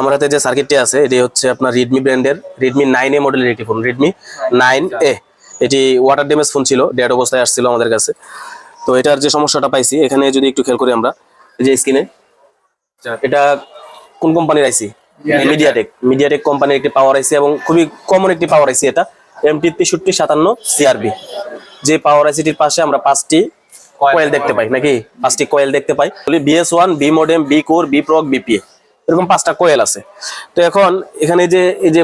আমার হাতে যে সার্কিটটি আছে এটি হচ্ছে আপনার রেডমি ব্র্যান্ডের রেডমি নাইন এ মডেলের একটি ফোন রেডমি নাইন এ এটি ওয়াটার ড্যামেজ ফোন ছিল ডেড অবস্থায় আসছিল আমাদের কাছে। তো এটার যে সমস্যাটা পাইছি এখানে যদি একটু খেয়াল করি আমরা যে স্ক্রিনে এটা কোন কোম্পানির আইসি মিডিয়াটেক মিডিয়াটেক কোম্পানির একটি পাওয়ার আইসি এবং খুবই কমন একটি পাওয়ার আইসি এটা এমটি তেষট্টি সাতান্ন সিআরবি যে পাওয়ার আইসিটির পাশে আমরা পাঁচটি কয়েল দেখতে পাই নাকি? পাঁচটি কয়েল দেখতে পাই। BS one B modem B core B প্রক BPA এরকম পাঁচটা কোয়েল আছে। তো এখন এখানে যে এই যে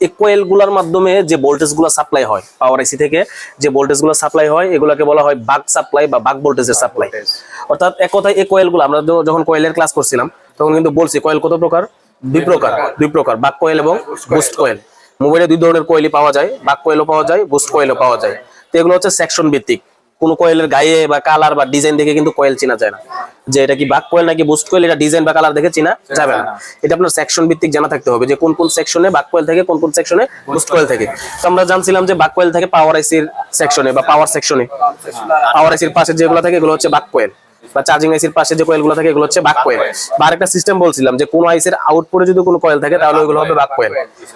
এই কোয়েলগুলার মাধ্যমে যে ভোল্টেজগুলো সাপ্লাই হয় পাওয়ার আইসি থেকে যে ভোল্টেজগুলো সাপ্লাই হয় এগুলাকে বলা হয় বাক সাপ্লাই বা বাক ভোল্টেজের সাপ্লাই অর্থাৎ এক কথায় এই কোয়েলগুলো আমরা যখন কোয়েলের ক্লাস করছিলাম তখন কিন্তু বলছি কোয়েল কত প্রকার? দুই প্রকার দুই প্রকার বাক কোয়েল এবং বুস্ট কোয়েল মোবাইলে দুই ধরনের কোয়েলই পাওয়া যায় বাক কোয়েলও পাওয়া যায় বুস্ট কোয়েলও পাওয়া যায়। তো এগুলো হচ্ছে সেকশন ভিত্তিক। কোন কোয়েলের গায়ে বা কালার বা ডিজাইন দেখে কিন্তু কোয়েল চেনা যায় না। যে এটা কি বাক কোয়েল নাকি বুস্ট কোয়েল এটা ডিজাইন বা কালার দেখে চিনা যাবে না এটা আপনার সেকশন ভিত্তিক জানা থাকতে হবে যে কোন কোন সেকশনে বাক কোয়েল থেকে কোন কোন সেকশনে বুস্ট কোয়েল থেকে। তো আমরা জানছিলাম যে বাক কোয়েল থেকে পাওয়ার আইসির সেকশনে বা পাওয়ার সেকশনে পাওয়ার আইসির পাশে যেগুলো থাকে এগুলো হচ্ছে বাক কোয়েল। বা চার্জিং আইসির পাশে যে কয়েলগুলো থাকে এগুলো হচ্ছে বাক কোয়েল। বা আরেকটা সিস্টেম বলছিলাম যে কোন আইসির আউটপুটে যদি কোনো কয়েল থাকে তাহলে ওইগুলো হবে বাক কোয়েল।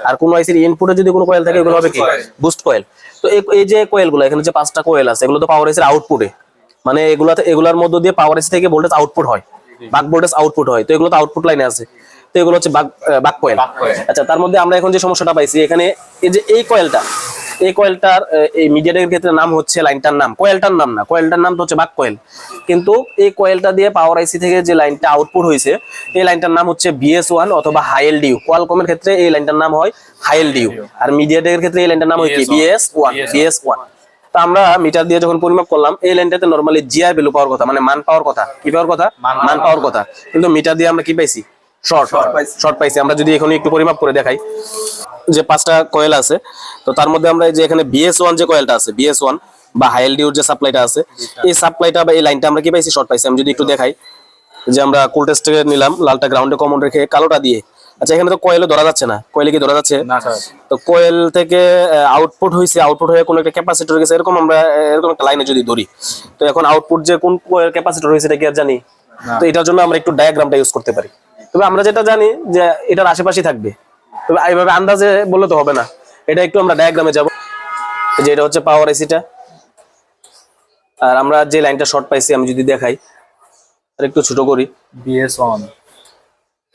আর কোন আইসির ইনপুটে যদি কোনো কয়েল থাকে এগুলো হবে কি? Boost coil. তো এই- এই যে কয়েলগুলো এখানে যে পাঁচটা কয়েল আছে এগুলো তো পাওয়ার আইসির আউটপুটে মানে এগুলাতে এগুলার মধ্য দিয়ে পাওয়ার আইসি থেকে ভোল্টেজ আউটপুট হয়। বাক ভোল্টেজ আউটপুট হয়। তো এগুলো তো আউটপুট লাইনে আছে। তো এগুলো হচ্ছে বাক বাক কয়েল আচ্ছা তার মধ্যে আমরা এখন যে সমস্যাটা পাইছি এখানে এই যে এই কয়েলটা এই কয়েলটার এই মিডিয়াটের ক্ষেত্রে নাম হচ্ছে লাইনটার নাম। কয়েলটার নাম না কয়েলটার নাম তো হচ্ছে বাক কয়েল কিন্তু এই কয়েলটা দিয়ে পাওয়ার আইসি থেকে যে লাইনটা আউটপুট হয়েছে এই লাইনটার নাম হচ্ছে বিএস ওয়ান অথবা হাইএল ডিউ কোয়ালকমের ক্ষেত্রে এই লাইনটার নাম হয় হাইএল ডিউ আর মিডিয়াটের ক্ষেত্রে এই লাইনটার নাম হয় কি? বিএস ওয়ান বিএস ওয়ান তো আমরা মিটার দিয়ে যখন পরিমাপ করলাম এই লাইনটাতে নরমালি জিআই ভ্যালু পাওয়ার কথা মানে মান পাওয়ার কথা। কি পাওয়ার কথা? মান পাওয়ার কথা। কিন্তু মিটার দিয়ে আমরা কি পাইছি? শর্ট শর্ট পাইছি। আমরা যদি এখন একটু পরিমাপ করে দেখাই যে পাঁচটা কয়েল আছে তো তার মধ্যে আমরা এই যে এখানে বিএস ওয়ান যে কয়েলটা আছে বিএস ওয়ান বা হাইএল ডিউর যে সাপ্লাইটা আছে এই সাপ্লাইটা বা এই লাইনটা আমরা কি পাইছি? শর্ট পাইছি। আমি যদি একটু দেখাই যে আমরা কোল টেস্ট নিলাম লালটা গ্রাউন্ডে কমন রেখে কালোটা দিয়ে আচ্ছা এখানে তো কয়েলে ধরা যাচ্ছে না। কয়েলে কি ধরা যাচ্ছে? না স্যার। তো কোয়েল থেকে আউটপুট হয়েছে আউটপুট হয়ে কোনো একটা ক্যাপাসিটর গেছে এরকম আমরা এরকম একটা লাইনে যদি ধরি তো এখন আউটপুট যে কোন ক্যাপাসিটর হয়েছে এটা কি আর জানি? তো এটার জন্য আমরা একটু ডায়াগ্রামটা ইউজ করতে পারি। তবে আমরা যেটা জানি যে এটার আশেপাশে থাকবে। তবে এইভাবে আন্দাজে বললে তো হবে না। এটা একটু আমরা ডায়াগ্রামে যাব। যে এটা হচ্ছে পাওয়ার এসিটা আর আমরা যে লাইনটা শর্ট পাইছি আমি যদি দেখাই আর একটু ছোট করি। বিএস ওয়ান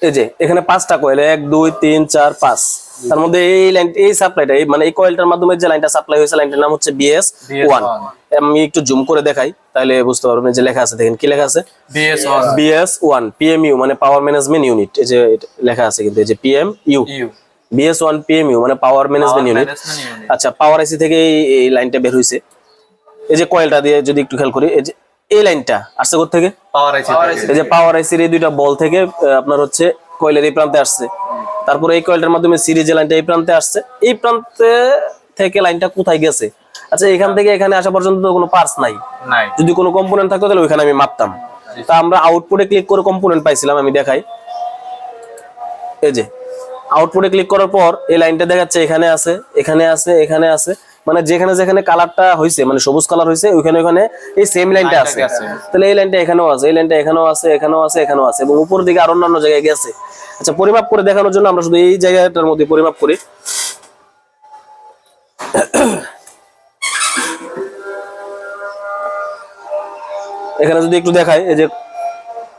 এই যে এখানে পাঁচটা কয়েল এক দুই তিন চার পাঁচ। তার মধ্যে এই লাইন এই সাপ্লাইটা মানে এই কয়েলটার মাধ্যমে যে লাইনটা সাপ্লাই হয়েছে লাইনটার নাম হচ্ছে বিএস ওয়ান আমি একটু জুম করে দেখাই তাহলে বুঝতে পারবেন যে লেখা আছে দেখেন কি লেখা আছে? BS one BS one PMU মানে পাওয়ার ম্যানেজমেন্ট ইউনিট এই যে লেখা আছে কিন্তু এই যে PM U BS one PMU মানে পাওয়ার ম্যানেজমেন্ট ইউনিট আচ্ছা পাওয়ার আইসি থেকে এই- এই লাইনটা বের হয়েছে। এই যে কয়েলটা দিয়ে যদি একটু খেয়াল করি এই যে এই লাইনটা আসছে থেকে পাওয়ার আইসি এই যে পাওয়ার আইসির এই দুইটা বল থেকে আপনার হচ্ছে কয়েলের এই প্রান্তে আসছে। তারপরে এই কয়েলটার মাধ্যমে সিরিজ লাইনটা এই প্রান্তে আসছে এই প্রান্তে থেকে লাইনটা কোথায় গেছে? আচ্ছা এখান থেকে এখানে আসা পর্যন্ত তো কোনো পার্স নাই। নাই। যদি কোনো কম্পোনেন্ট থাকতো তাহলে ওইখানে আমি মাপতাম। তা আমরা আউটপুটে ক্লিক করে কম্পোনেন্ট পাইছিলাম আমি দেখাই। এই যে আউটপুটে ক্লিক করার পর এই লাইনটা দেখাচ্ছে এখানে আছে এখানে আছে এখানে আছে। মানে যেখানে যেখানে কালারটা হয়েছে মানে সবুজ কালার হয়েছে ওইখানে ওইখানে এই সেম লাইনটা আছে। তাহলে এই লাইনটা এখানেও আছে এই লাইনটা এখানেও আছে এখানেও আছে এখানেও আছে এবং উপর দিকে আর অন্যান্য জায়গায় গেছে। আচ্ছা পরিমাপ করে দেখানোর জন্য আমরা শুধু এই জায়গাটার মধ্যে পরিমাপ করি। এখানে যদি একটু দেখাই এই যে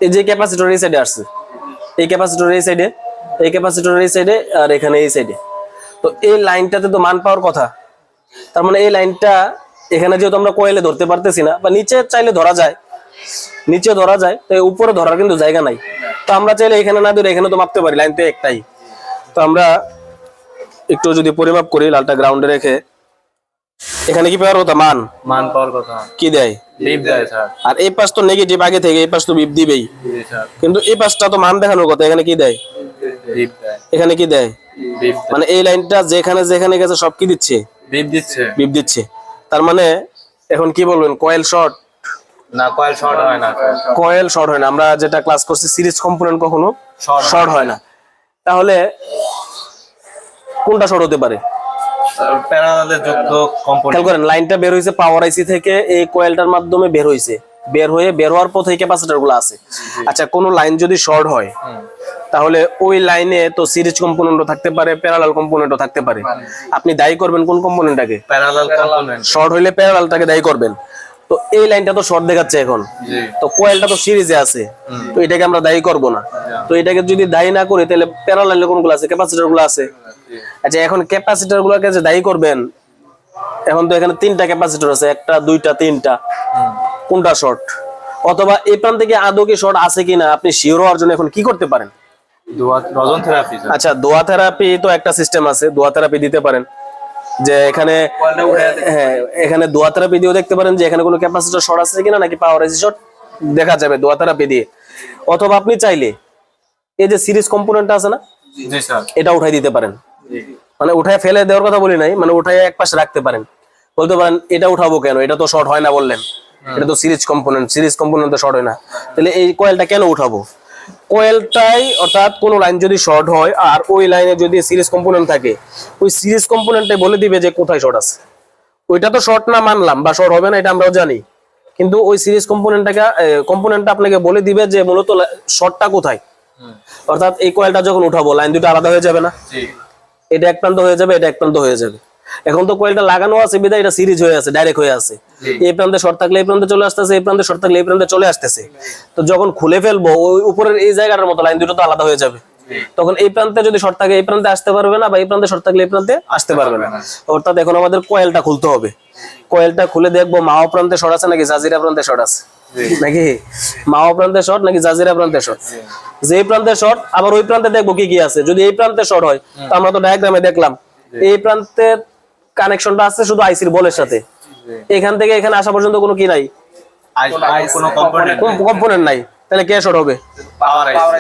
এই যে ক্যাপাসিটর এই সাইডে আসছে। এই ক্যাপাসিটর এই সাইডে এই ক্যাপাসিটর এই সাইডে আর এখানে এই সাইডে তো এই লাইনটাতে তো মান পাওয়ার কথা। তার মানে এই লাইনটা এখানে যেহেতু আমরা কোয়েলে ধরতে পারতেছি না বা নিচে চাইলে ধরা যায় নিচে ধরা যায় তো উপরে ধরার কিন্তু জায়গা নাই। তো আমরা চাইলে এখানে না ধরে এখানে তো মাপতে পারি লাইন তো একটাই। তো আমরা একটু যদি পরিমাপ করি লালটা গ্রাউন্ডে রেখে। এখানে কি পাওয়ার কথা? মান। মান পাওয়ার কথা। কি দেয়? লিভ দেয় স্যার। আর এই পাশ তো নেগেটিভ আগে থেকে এই পাশ তো বিপ দিবেই। স্যার। কিন্তু এই পাশটা তো মান দেখানোর কথা এখানে কি দেয়? লিভ দেয়। এখানে কি দেয়। মানে এই লাইনটা যেখানে যেখানে গেছে সব কি দিচ্ছে? লিভ দিচ্ছে। বিপ দিচ্ছে। তার মানে এখন কি বলবেন কয়েল শর্ট না কয়েল শর্ট হয় না। কয়েল শর্ট হয় না। আমরা যেটা ক্লাস করছি সিরিজ কম্পোনেন্ট কখনো শর্ট হয় না। তাহলে কোনটা শর্ট হতে পারে? প্যারালালে যুক্ত কম্পোনেন্ট খেয়াল করেন লাইনটা বের হয়েছে পাওয়ার আইসি থেকে এই কয়েলটার মাধ্যমে বের হয়েছে। বের হয়ে বের হওয়ার পথে ক্যাপাসিটরগুলো আছে। আচ্ছা কোন লাইন যদি শর্ট হয় তাহলে ওই লাইনে তো সিরিজ কম্পোনেন্টও থাকতে পারে প্যারালাল কম্পোনেন্টও থাকতে পারে। আপনি দায়ী করবেন কোন কম্পোনেন্টটাকে প্যারালাল কম্পোনেন্ট শর্ট হইলে প্যারালালটাকে দায়ী করবেন। তো এই লাইনটা তো শর্ট দেখাচ্ছে এখন। তো কোয়েলটা তো সিরিজে আছে। তো এটাকে আমরা দায়ী করব না। তো এটাকে যদি দায়ী না করি তাহলে প্যারালাল কোনগুলো আছে? ক্যাপাসিটরগুলো আছে। আচ্ছা এখন ক্যাপাসিটর গুলোকে যে দায়ী করবেন এখন তো এখানে তিনটা ক্যাপাসিটর আছে একটা দুইটা তিনটা। কোনটা শর্ট অথবা এই প্রান্ত থেকে আদৌ কি শর্ট আছে কিনা আপনি শিওর হওয়ার জন্য এখন কি করতে পারেন? আচ্ছা দোয়া থেরাপি তো একটা সিস্টেম আছে দোয়া থেরাপি দিতে পারেন। যে এখানে হ্যাঁ এখানে দোয়া থেরাপি দিয়েও দেখতে পারেন যে এখানে কোনো ক্যাপাসিটর শর্ট আছে কিনা নাকি পাওয়ার এসি শর্ট দেখা যাবে দোয়া থেরাপি দিয়ে। অথবা আপনি চাইলে এই যে সিরিজ কম্পোনেন্টটা আছে না এটা উঠাই দিতে পারেন। মানে উঠায় ফেলে দেওয়ার কথা বলি নাই মানে উঠায় এক পাশে রাখতে পারেন। বলতে পারেন এটা উঠাবো কেন? এটা তো শর্ট হয় না বললেন। এটা তো সিরিজ কম্পোনেন্ট সিরিজ কম্পোনেন্ট তো শর্ট হয় না। তাহলে এই কয়েলটা কেন উঠাবো? কয়েলটাই অর্থাৎ কোনো লাইন যদি শর্ট হয় আর ওই লাইনে যদি সিরিজ কম্পোনেন্ট থাকে ওই সিরিজ কম্পোনেন্টে বলে দিবে যে কোথায় শর্ট আছে। ওইটা তো শর্ট না মানলাম বা শর্ট হবে না এটা আমরাও জানি। কিন্তু ওই সিরিজ কম্পোনেন্টটাকে কম্পোনেন্টটা আপনাকে বলে দিবে যে মূলত শর্টটা কোথায়? অর্থাৎ এই কয়েলটা যখন উঠাবো লাইন দুটো আলাদা হয়ে যাবে না? জি। এটা এক প্রান্ত হয়ে যাবে এটা এক প্রান্ত হয়ে যাবে। এখন তো কয়েলটা লাগানো আছে বিদায় এটা সিরিজ হয়ে আছে ডাইরেক্ট হয়ে আছে। এই প্রান্তে শর্ট থাকলে এই প্রান্তে চলে আসতেছে এই প্রান্তে শর্ট থাকলে এই প্রান্তে চলে আসতেছে তো যখন খুলে ফেলব ওই উপরের এই জায়গাটার মতো লাইন দুটো তো আলাদা হয়ে যাবে তখন এই প্রান্তে যদি শর্ট থাকে এই প্রান্তে আসতে পারবে না বা এই প্রান্তে শর্ট থাকলে এই প্রান্তে আসতে পারবে না অর্থাৎ এখন আমাদের কয়েলটা খুলতে হবে কয়েলটা খুলে দেখব মাও প্রান্তে শর্ট আছে নাকি জাজিরা প্রান্তে শর্ট আছে নাকি মাও প্রান্তে শর্ট নাকি জাজিরা প্রান্তে শর্ট যে প্রান্তে শর্ট আবার ওই প্রান্তে দেখব কি কি আছে যদি এই প্রান্তে শর্ট হয় তো আমরা তো ডায়াগ্রামে দেখলাম এই প্রান্তে কানেকশনটা আছে শুধু আইসির বলের সাথে এখান থেকে এখানে আসা পর্যন্ত কোনো কি নাই? আই আই কোনো কম্পোনেন্ট নাই। তাহলে কে শর্ট হবে?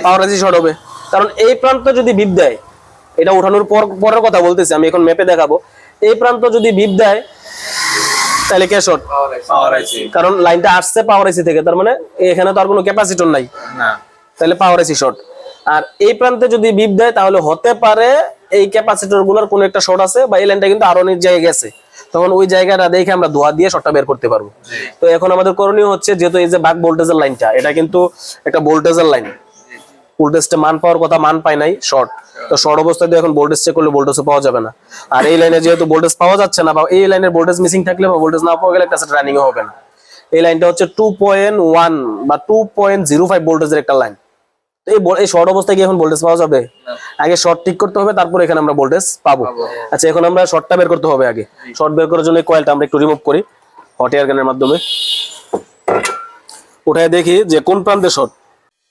পাওয়ার আইসি শর্ট হবে। কারণ এই প্রান্ত যদি বিপ দেয় এটা উঠানোর পর পরের কথা বলতেছি আমি এখন ম্যাপে দেখাবো। এই প্রান্ত যদি বিপ দেয় তাহলে কে শর্ট কারণ লাইনটা আসছে পাওয়ার আইসি থেকে তার মানে এখানে তো আর কোনো ক্যাপাসিটর নাই। তাহলে পাওয়ার আইসি শর্ট আর এই প্রান্তে যদি বিপ দেয় তাহলে হতে পারে এই ক্যাপাসিটরগুলোর কোনো একটা শর্ট আছে বা এই লাইনটা কিন্তু আরও নিচ জায়গায় গেছে। তখন ওই জায়গাটা দেখে আমরা ধোয়া দিয়ে শর্টটা বের করতে পারব। তো এখন আমাদের করণীয় হচ্ছে যেহেতু এই যে বাক ভোল্টেজের লাইনটা এটা কিন্তু একটা ভোল্টেজের লাইন। ভোল্টেজটা মান পাওয়ার কথা মান পায় নাই শর্ট। তো শর্ট অবস্থায় দিয়ে এখন ভোল্টেজ চেক করলে ভোল্টেজ পাওয়া যাবে না। আর এই লাইনে যেহেতু ভোল্টেজ পাওয়া যাচ্ছে না বা এই লাইনের ভোল্টেজ মিসিং থাকলে বা ভোল্টেজ না পাওয়া গেলে ক্যাসেট রানিং হবে না। এই লাইনটা হচ্ছে টু পয়েন্ট ওয়ান বা টু পয়েন্ট জিরো ফাইভ ভোল্টেজের একটা লাইন। এই এই শর্ট অবস্থায় কি এখন ভোল্টেজ পাওয়া যাবে? আগে শর্ট ঠিক করতে হবে তারপর এখানে আমরা ভোল্টেজ পাবো। আচ্ছা এখন আমরা শর্টটা বের করতে হবে আগে। শর্ট বের করার জন্য কয়েলটা আমরা একটু রিমুভ করি হট এয়ার গানের মাধ্যমে। উঠায় দেখি যে কোন প্রান্তে শর্ট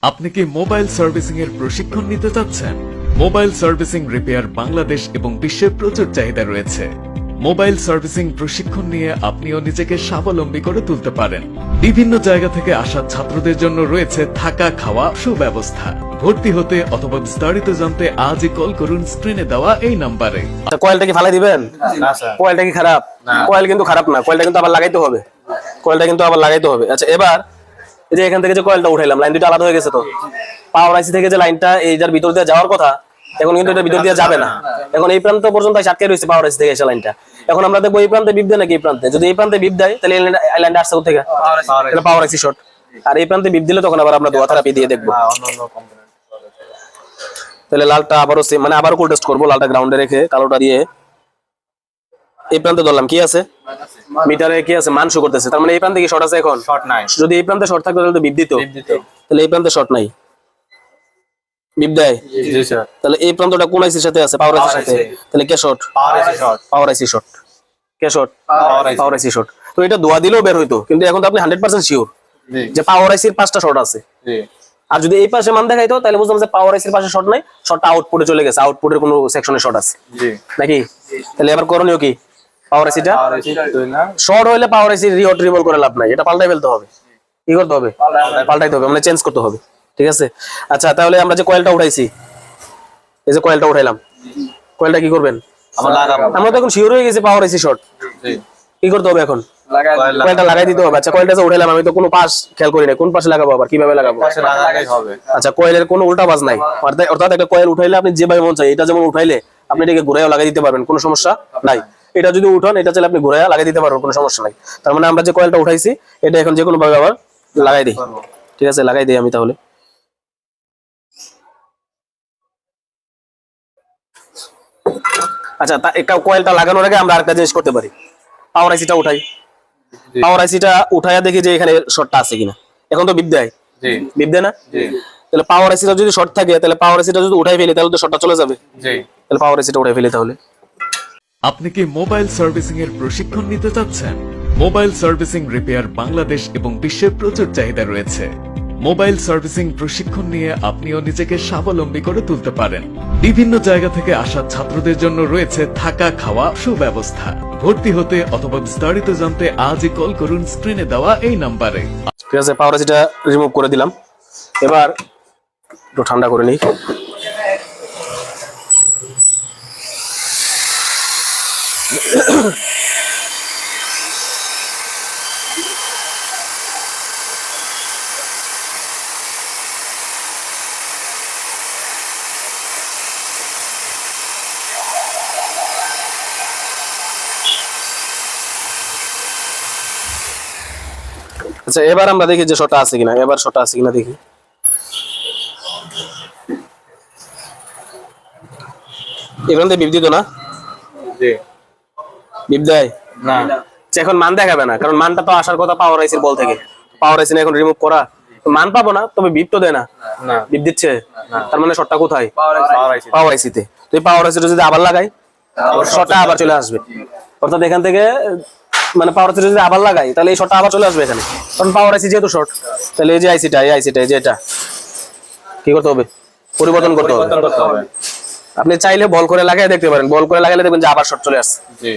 আপনি কি মোবাইল সার্ভিসিং এর প্রশিক্ষণ নিতে চাচ্ছেন? মোবাইল সার্ভিসিং রিপেয়ার বাংলাদেশ এবং বিশ্বের প্রচুর চাহিদা রয়েছে। মোবাইল সার্ভিসিং প্রশিক্ষণ নিয়ে আপনিও নিজেকে স্বাবলম্বী করে তুলতে পারেন। বিভিন্ন জায়গা থেকে আসা ছাত্রদের জন্য রয়েছে থাকা খাওয়া সুব্যবস্থা। ভর্তি হতে অথবা বিস্তারিত জানতে আজই কল করুন স্ক্রিনে দেওয়া এই নাম্বারে। আচ্ছা, কয়েলটা কি ফালাই দিবেন? না স্যার। কয়েলটা কি খারাপ? কয়েল কিন্তু খারাপ না কয়েলটা কিন্তু আবার লাগাইতে হবে। কয়েলটা কিন্তু আবার লাগাইতে হবে। আচ্ছা এবার এই যে এখান থেকে যে কয়েলটা উঠাইলাম লাইন দুটো আলাদা হয়ে গেছে তো? পাওয়ার আইসি থেকে যে লাইনটা এই যার ভিতর দিয়ে যাওয়ার কথা এখন কিন্তু এটা ভিতর দিয়ে যাবে না। এখন এই প্রান্ত পর্যন্ত আটকে রয়েছে পাওয়ার আইসি থেকে এসে লাইনটা এখন আমরা দেখব এই প্রান্তে বিপ দেয় নাকি এই প্রান্তে? যদি এই প্রান্তে বিপ দেয় তাহলে এই লাইনটা- আসছে থেকে? পাওয়ার এটা পাওয়ার আইসি শর্ট আর এই প্রান্তে বিপ দিলে তখন আবার আমরা দোয়া থেরাপি দিয়ে দেখব। কম্পোনেন্ট তাহলে লালটা আবারও same, মানে আবারও কোল টেস্ট করব লালটা গ্রাউন্ডে রেখে কালোটা দিয়ে। এই প্রান্তে ধরলাম কি আছে? মিটারে কি আছে? মান শো করতেছে। তার মানে এই প্রান্তে কি শর্ট আছে এখন? শর্ট নাই। যদি এই প্রান্তে শর্ট থাকতো তাহলে তো বিপ দিত। তাহলে এই প্রান্তে শর্ট নাই। Beep ji sir. তাহলে এই প্রান্তটা কোন আইসির সাথে আছে? পাওয়ার আইসির সাথে? তাহলে কে পাওয়ার আইসি শর্ট পাওয়ার আইসি কে পাওয়ার শর্ট তো এটা দোয়া দিলেও বের হইতো। কিন্তু এখন তো আপনি হান্ড্রেড পার্সেন্ট শিওর যে পাওয়ার আইসির পাঁচটা শর্ট আছে। জি। আর যদি এই পাশে মান দেখাইতো তাহলে যে পাওয়ার আইসির পাশে শর্ট নাই শর্টটা আউটপুটে চলে গেছে। আউটপুটের কোনো সেকশনে শর্ট আছে। জি। নাকি? তাহলে এবার করণীয় কি? পাওয়ার আইসিটা শর্ট হইলে পাওয়ার আইসি রিওট রিভল করে লাভ নাই। এটা পাল্টাই ফেলতে হবে। কি করতে হবে? পাল্টাইতে হবে। মানে চেঞ্জ করতে হবে। ঠিক আছে? আচ্ছা তাহলে আমরা যে কয়েলটা উঠাইছি এই যে কয়েলটা উঠাইলাম কয়েলটা কি করবেন? আমরা তো এখন শিওর হয়ে গেছি পাওয়ার আইসি শর্ট কি করতে হবে এখন? কয়েলটা লাগাই দিতে হবে। আচ্ছা কয়েলটা উঠাইলাম আমি তো কোনো পাশ খেয়াল করি না কোন পাশে লাগাবো আবার? কীভাবে লাগাবো? পাশে লাগালেই হবে। আচ্ছা কয়েলের কোনো উল্টা বাজ নাই। অর্থাৎ- একটা কয়েল উঠাইলে আপনি যেভাবে মন চাই এটা যেমন উঠাইলে আপনি এটাকে ঘুরাইয়া লাগাই দিতে পারবেন কোনো সমস্যা নাই। এটা যদি উঠান এটা চাইলে আপনি ঘুরাইয়া লাগাই দিতে পারবেন কোনো সমস্যা নাই। তার মানে আমরা যে কয়েলটা উঠাইছি এটা এখন যে কোনো ভাবে আবার লাগাই দিই। ঠিক আছে লাগাই দিই আমি তাহলে। আচ্ছা তা একটা কয়েলটা লাগানোর আগে আমরা আরেকটা জিনিস করতে পারি। পাওয়ার আইসিটা উঠাই। পাওয়ার আইসিটা উঠাইয়া দেখি যে এখানে শর্টটা আছে কিনা। এখন তো বিপ দেয়। বিপ দেয় না? তাহলে পাওয়ার আইসিটা যদি শর্ট থাকে তাহলে পাওয়ার আইসিটা যদি উঠাই ফেলি তাহলে তো শর্টটা চলে যাবে। তাহলে পাওয়ার আইসিটা উঠাই ফেলি তাহলে। আপনি কি মোবাইল সার্ভিসিং এর প্রশিক্ষণ নিতে চাচ্ছেন? মোবাইল সার্ভিসিং রিপেয়ার বাংলাদেশ এবং বিশ্বের প্রচুর চাহিদা রয়েছে। মোবাইল সার্ভিসিং প্রশিক্ষণ নিয়ে আপনিও নিজেকে স্বাবলম্বী করে তুলতে পারেন। বিভিন্ন জায়গা থেকে আসা ছাত্রদের জন্য রয়েছে থাকা খাওয়া সুব্যবস্থা। ভর্তি হতে অথবা বিস্তারিত জানতে আজই কল করুন স্ক্রিনে দেওয়া এই নাম্বারে। ঠিক আছে পাওয়ার আইসিটা রিমুভ করে দিলাম। এবার একটু ঠান্ডা করে নিই। আচ্ছা এবার আমরা দেখি যে শটটা আছে কিনা। এবার শটটা আছে কিনা দেখি। এখান থেকে বিপ দিত না? জি। বিপ দেয়? না। আচ্ছা, এখন মান দেখাবে না কারণ মানটা তো আসার কথা পাওয়ার আইসির বল থেকে। পাওয়ার আইসি এখন রিমুভ করা। তো মান পাবো না তবে বিপ তো দেয় না। না। বিপ দিচ্ছে? তার মানে শটটা কোথায়? পাওয়ার আইসি পাওয়ার আইসিতে তো। এই পাওয়ার আইসিটা যদি আবার লাগাই শটটা আবার চলে আসবে। অর্থাৎ এখান থেকে মানে পাওয়ার আইসি যদি আবার লাগাই তাহলে এই শর্টটা আবার চলে আসবে এখানে। কারণ পাওয়ার আইসি যেহেতু শর্ট তাহলে এই যে আইসিটা এই আইসিটা এই যে এটা কি করতে হবে? পরিবর্তন করতে হবে। করতে হবে। আপনি চাইলে বল করে লাগাই দেখতে পারেন। বল করে লাগাইলে দেখবেন যে আবার শর্ট চলে আসছে। জি।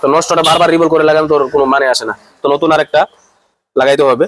তো নষ্টটা বারবার রিবল করে লাগালে তোর কোনো মানে আসে না। তো নতুন আরেকটা লাগাইতে হবে।